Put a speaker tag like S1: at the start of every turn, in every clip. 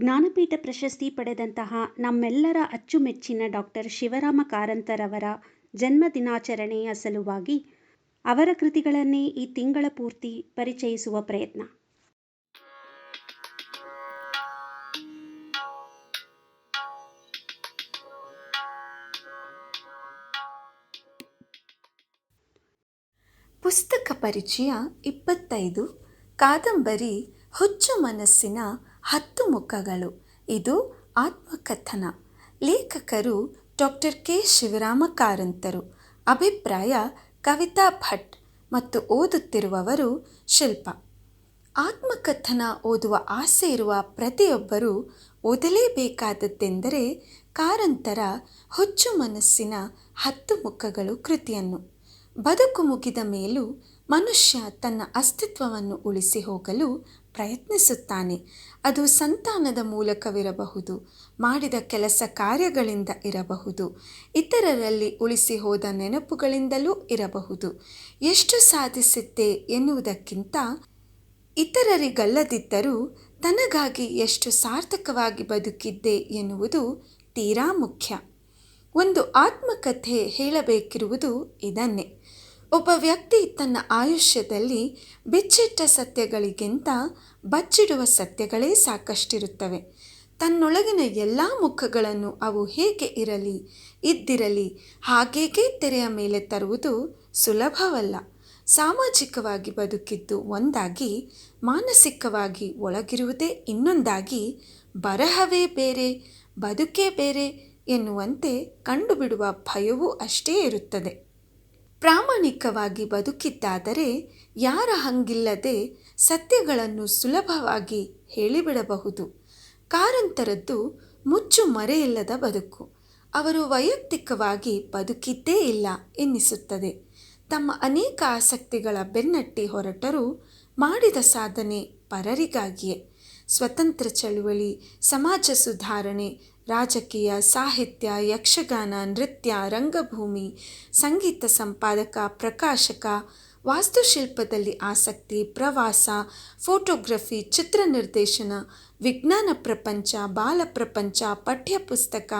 S1: ಜ್ಞಾನಪೀಠ ಪ್ರಶಸ್ತಿ ಪಡೆದಂತಹ ನಮ್ಮೆಲ್ಲರ ಅಚ್ಚುಮೆಚ್ಚಿನ ಡಾಕ್ಟರ್ ಶಿವರಾಮ ಕಾರಂತರವರ ಜನ್ಮ ದಿನಾಚರಣೆಯ ಸಲುವಾಗಿ ಅವರ ಕೃತಿಗಳನ್ನೇ ಈ ತಿಂಗಳ ಪೂರ್ತಿ ಪರಿಚಯಿಸುವ ಪ್ರಯತ್ನ.
S2: ಪುಸ್ತಕ ಪರಿಚಯ ಇಪ್ಪತ್ತೈದು. ಕಾದಂಬರಿ ಹುಚ್ಚು ಮನಸ್ಸಿನ ಹತ್ತು ಮುಖಗಳು. ಇದು ಆತ್ಮಕಥನ. ಲೇಖಕರು ಡಾಕ್ಟರ್ ಕೆ. ಶಿವರಾಮ ಕಾರಂತರು ಅಭಿಪ್ರಾಯ ಕವಿತಾ ಭಟ್ ಮತ್ತು ಓದುತ್ತಿರುವವರು ಶಿಲ್ಪ. ಆತ್ಮಕಥನ ಓದುವ ಆಸೆ ಇರುವ ಪ್ರತಿಯೊಬ್ಬರೂ ಓದಲೇಬೇಕಾದದ್ದೆಂದರೆ ಕಾರಂತರ ಹುಚ್ಚು ಮನಸ್ಸಿನ ಹತ್ತು ಮುಖಗಳು ಕೃತಿಯನ್ನು. ಬದುಕು ಮುಗಿದ ಮೇಲೂ ಮನುಷ್ಯ ತನ್ನ ಅಸ್ತಿತ್ವವನ್ನು ಉಳಿಸಿ ಹೋಗಲು ಪ್ರಯತ್ನಿಸುತ್ತಾನೆ. ಅದು ಸಂತಾನದ ಮೂಲಕವಿರಬಹುದು, ಮಾಡಿದ ಕೆಲಸ ಕಾರ್ಯಗಳಿಂದ ಇರಬಹುದು, ಇತರರಲ್ಲಿ ಉಳಿಸಿ ಹೋದ ನೆನಪುಗಳಿಂದಲೂ ಇರಬಹುದು. ಎಷ್ಟು ಸಾಧಿಸಿದ್ದೆ ಎನ್ನುವುದಕ್ಕಿಂತ ಇತರರಿಗಲ್ಲದಿದ್ದರೂ ತನಗಾಗಿ ಎಷ್ಟು ಸಾರ್ಥಕವಾಗಿ ಬದುಕಿದ್ದೆ ಎನ್ನುವುದು ತೀರಾ ಮುಖ್ಯ. ಒಂದು ಆತ್ಮಕಥೆ ಹೇಳಬೇಕಿರುವುದು ಇದನ್ನೇ. ಒಬ್ಬ ವ್ಯಕ್ತಿ ತನ್ನ ಆಯುಷ್ಯದಲ್ಲಿ ಬಿಚ್ಚಿಟ್ಟ ಸತ್ಯಗಳಿಗಿಂತ ಬಚ್ಚಿಡುವ ಸತ್ಯಗಳೇ ಸಾಕಷ್ಟಿರುತ್ತವೆ. ತನ್ನೊಳಗಿನ ಎಲ್ಲ ಮುಖಗಳನ್ನು ಅವು ಹೇಗೆ ಇರಲಿ, ಇದ್ದಿರಲಿ ಹಾಗೇಗೆ ತೆರೆಯ ಮೇಲೆ ತರುವುದು ಸುಲಭವಲ್ಲ. ಸಾಮಾಜಿಕವಾಗಿ ಬದುಕಿದ್ದು ಒಂದಾಗಿ, ಮಾನಸಿಕವಾಗಿ ಒಳಗಿರುವುದೇ ಇನ್ನೊಂದಾಗಿ ಬರಹವೇ ಬೇರೆ, ಬದುಕೇ ಬೇರೆ ಎನ್ನುವಂತೆ ಕಂಡುಬಿಡುವ ಭಯವೂ ಅಷ್ಟೇ ಇರುತ್ತದೆ. ಪ್ರಾಮಾಣಿಕವಾಗಿ ಬದುಕಿದ್ದಾದರೆ ಯಾರ ಹಂಗಿಲ್ಲದೆ ಸತ್ಯಗಳನ್ನು ಸುಲಭವಾಗಿ ಹೇಳಿಬಿಡಬಹುದು. ಕಾರಂತರದ್ದು ಮುಚ್ಚು ಮರೆಯಿಲ್ಲದ ಬದುಕು. ಅವರು ವೈಯಕ್ತಿಕವಾಗಿ ಬದುಕಿದ್ದೇ ಇಲ್ಲ ಎನ್ನಿಸುತ್ತದೆ. ತಮ್ಮ ಅನೇಕ ಆಸಕ್ತಿಗಳ ಬೆನ್ನಟ್ಟಿ ಹೊರಟರೂ ಮಾಡಿದ ಸಾಧನೆ ಪರರಿಗಾಗಿಯೇ. ಸ್ವತಂತ್ರ ಚಳುವಳಿ, ಸಮಾಜ ಸುಧಾರಣೆ ರಾಜಕೀಯ, ಸಾಹಿತ್ಯ, ಯಕ್ಷಗಾನ, ನೃತ್ಯ, ರಂಗಭೂಮಿ, ಸಂಗೀತ ಸಂಪಾದಕ, ಪ್ರಕಾಶಕ, ವಾಸ್ತುಶಿಲ್ಪದಲ್ಲಿ ಆಸಕ್ತಿ, ಪ್ರವಾಸ, ಫೋಟೋಗ್ರಫಿ ಚಿತ್ರ ನಿರ್ದೇಶನ ವಿಜ್ಞಾನ ಪ್ರಪಂಚ, ಬಾಲ ಪ್ರಪಂಚ, ಪಠ್ಯಪುಸ್ತಕ,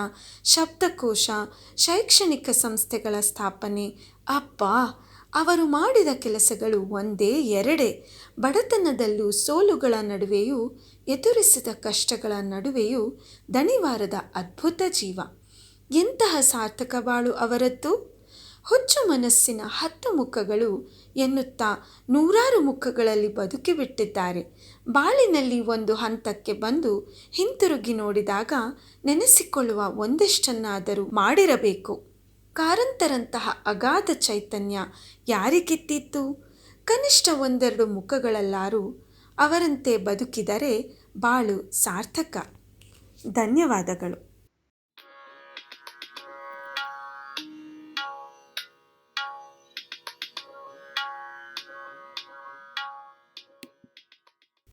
S2: ಶಬ್ದಕೋಶ, ಶೈಕ್ಷಣಿಕ ಸಂಸ್ಥೆಗಳ ಸ್ಥಾಪನೆ. ಅಬ್ಬಾ! ಅವರು ಮಾಡಿದ ಕೆಲಸಗಳು ಒಂದೇ ಎರಡೇ. ಬಡತನದಲ್ಲೂ ಸೋಲುಗಳ ನಡುವೆಯೂ, ಎದುರಿಸಿದ ಕಷ್ಟಗಳ ನಡುವೆಯೂ ದಣಿವಾರದ ಅದ್ಭುತ ಜೀವ. ಎಂತಹ ಸಾರ್ಥಕ ಬಾಳು ಅವರದ್ದು? ಹುಚ್ಚು ಮನಸ್ಸಿನ ಹತ್ತು ಮುಖಗಳು ಎನ್ನುತ್ತಾ ನೂರಾರು ಮುಖಗಳಲ್ಲಿ ಬದುಕಿಬಿಟ್ಟಿದ್ದಾರೆ ಬಾಳಿನಲ್ಲಿ ಒಂದು ಹಂತಕ್ಕೆ ಬಂದು ಹಿಂತಿರುಗಿ ನೋಡಿದಾಗ ನೆನೆಸಿಕೊಳ್ಳುವ ಒಂದಿಷ್ಟನ್ನಾದರೂ ಮಾಡಿರಬೇಕು. ಕಾರಂತರಂತಹ ಅಗಾಧ ಚೈತನ್ಯ ಯಾರಿಗಿತ್ತಿತ್ತು ಕನಿಷ್ಠ ಒಂದೆರಡು ಮುಖಗಳಲ್ಲಾರು ಅವರಂತೆ ಬದುಕಿದರೆ ಬಾಳು ಸಾರ್ಥಕ. ಧನ್ಯವಾದಗಳು.